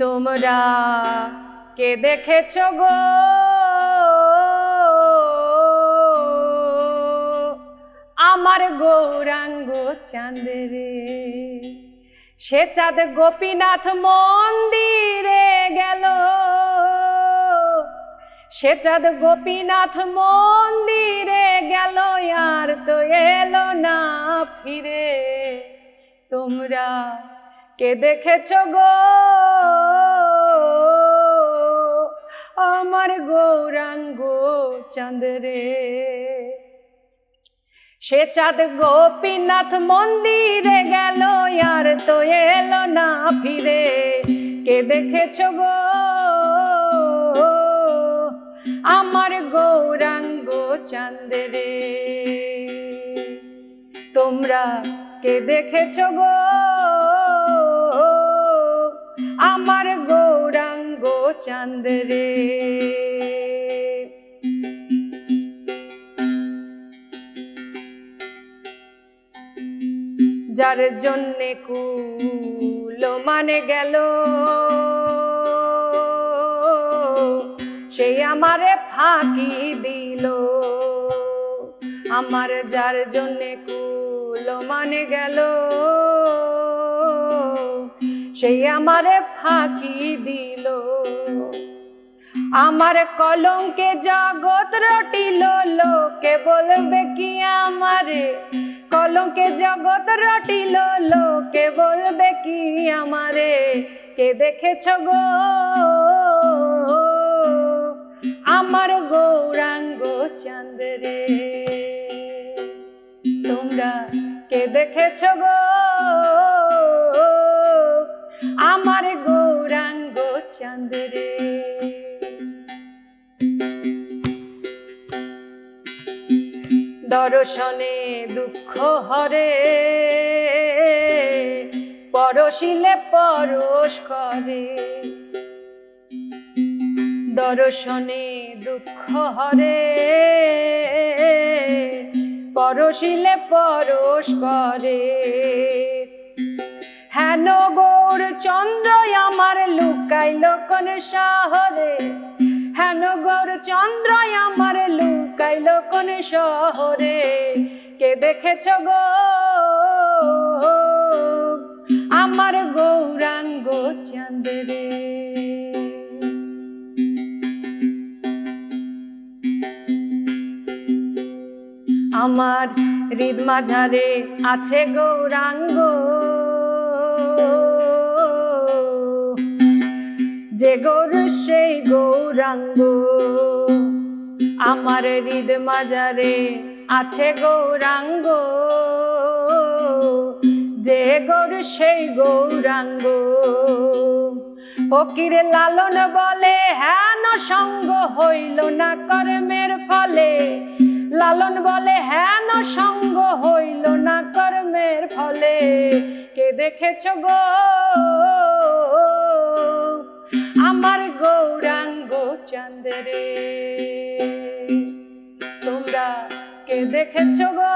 তোমরা কে দেখেছ গো? আমার গৌরাঙ্গ চাঁদরে সে চাঁদ গোপীনাথ মন্দিরে গেল। সে চাঁদ গোপীনাথ মন্দিরে গেল, আর তো এলো না ফিরে। তোমরা কে দেখেছ গো? আমার গৌরাঙ্গ চাঁদরে সে চাঁদ গোপীনাথ মন্দিরে গেল, আর তো এলো না ফিরে। কে দেখেছ গো? আমার গৌরাঙ্গ চাঁদরে তোমরা কে দেখেছ গো? গৌরাঙ্গ চাঁদরে যার জন্যে কুল মানে গেল সেই আমারে ফাঁকি দিল। আমার যার জন্যে কুল মানে গেল সেই আমারে ফাঁকি দিল। আমার কলঙ্কে জগৎ রটিল, লোকে বলবে কি আমারে? কলঙ্কে জগৎ রটিল, লোকে বলবে কি আমারে? কে দেখেছ গো? আমার গৌরাঙ্গ চাঁদরে তোমরা কে দেখেছ গো? আমার গৌরাঙ্গ চাঁদরে দর্শনে দুঃখ হরে, পরশিলে পরশ করে। দর্শনে দুঃখ হরে, পরশিলে পরশ করে। হেন গৌর চন্দ্র আমার লুকাইল কোন শহরে। হেন গৌর চন্দ্র আমার লুকাইল কোন শহরে। কে দেখেছ গো? আমার গৌরাঙ্গ চাঁদরে আমার হৃদ মাঝারে আছে গৌরাঙ্গ যে গৌর, সেই গৌরাঙ্গ। আমার হৃদ মাজারে আছে গৌরাঙ্গ। যে গৌর, সেই গৌরাঙ্গ। ফকির লালন বলে, হেন সঙ্গ হইল না কর্মের ফলে। লালন বলে, হেন সঙ্গ হইল না কর্মের ফলে। কে দেখেছ গো? আমার গৌরাঙ্গ চন্দ্রে, তোমরা কে দেখেছ গো?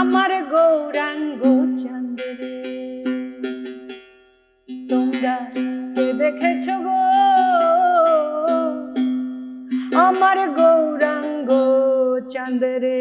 আমার গৌরাঙ্গ চন্দ্রে, তোমরা কে দেখেছ গো? আমার গৌরাঙ্গ চন্দ্রে।